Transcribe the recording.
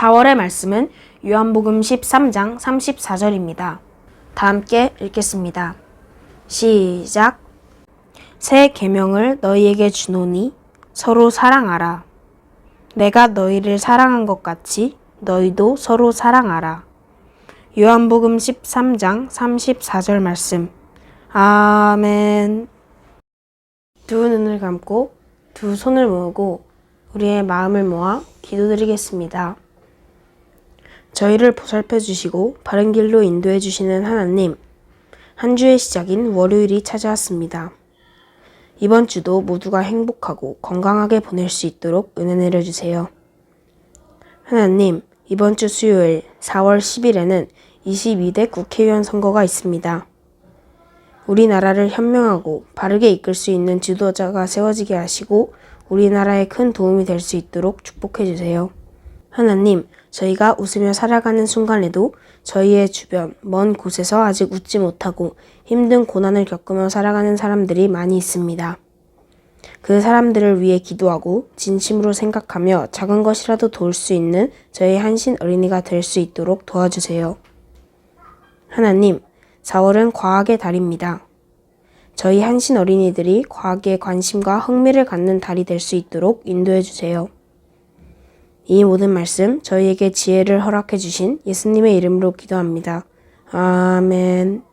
4월의 말씀은 요한복음 13장 34절입니다. 다 함께 읽겠습니다. 시작. 새 계명을 너희에게 주노니 서로 사랑하라. 내가 너희를 사랑한 것 같이 너희도 서로 사랑하라. 요한복음 13장 34절 말씀. 아멘. 두 눈을 감고 두 손을 모으고 우리의 마음을 모아 기도드리겠습니다. 저희를 보살펴 주시고 바른 길로 인도해 주시는 하나님, 한 주의 시작인 월요일이 찾아왔습니다. 이번 주도 모두가 행복하고 건강하게 보낼 수 있도록 은혜 내려 주세요. 하나님, 이번 주 수요일 4월 10일에는 22대 국회의원 선거가 있습니다. 우리나라를 현명하고 바르게 이끌 수 있는 지도자가 세워지게 하시고 우리나라에 큰 도움이 될 수 있도록 축복해 주세요. 하나님, 저희가 웃으며 살아가는 순간에도 저희의 주변, 먼 곳에서 아직 웃지 못하고 힘든 고난을 겪으며 살아가는 사람들이 많이 있습니다. 그 사람들을 위해 기도하고 진심으로 생각하며 작은 것이라도 도울 수 있는 저희 한신 어린이가 될 수 있도록 도와주세요. 하나님, 4월은 과학의 달입니다. 저희 한신 어린이들이 과학에 관심과 흥미를 갖는 달이 될 수 있도록 인도해 주세요. 이 모든 말씀 저희에게 지혜를 허락해 주신 예수님의 이름으로 기도합니다. 아멘.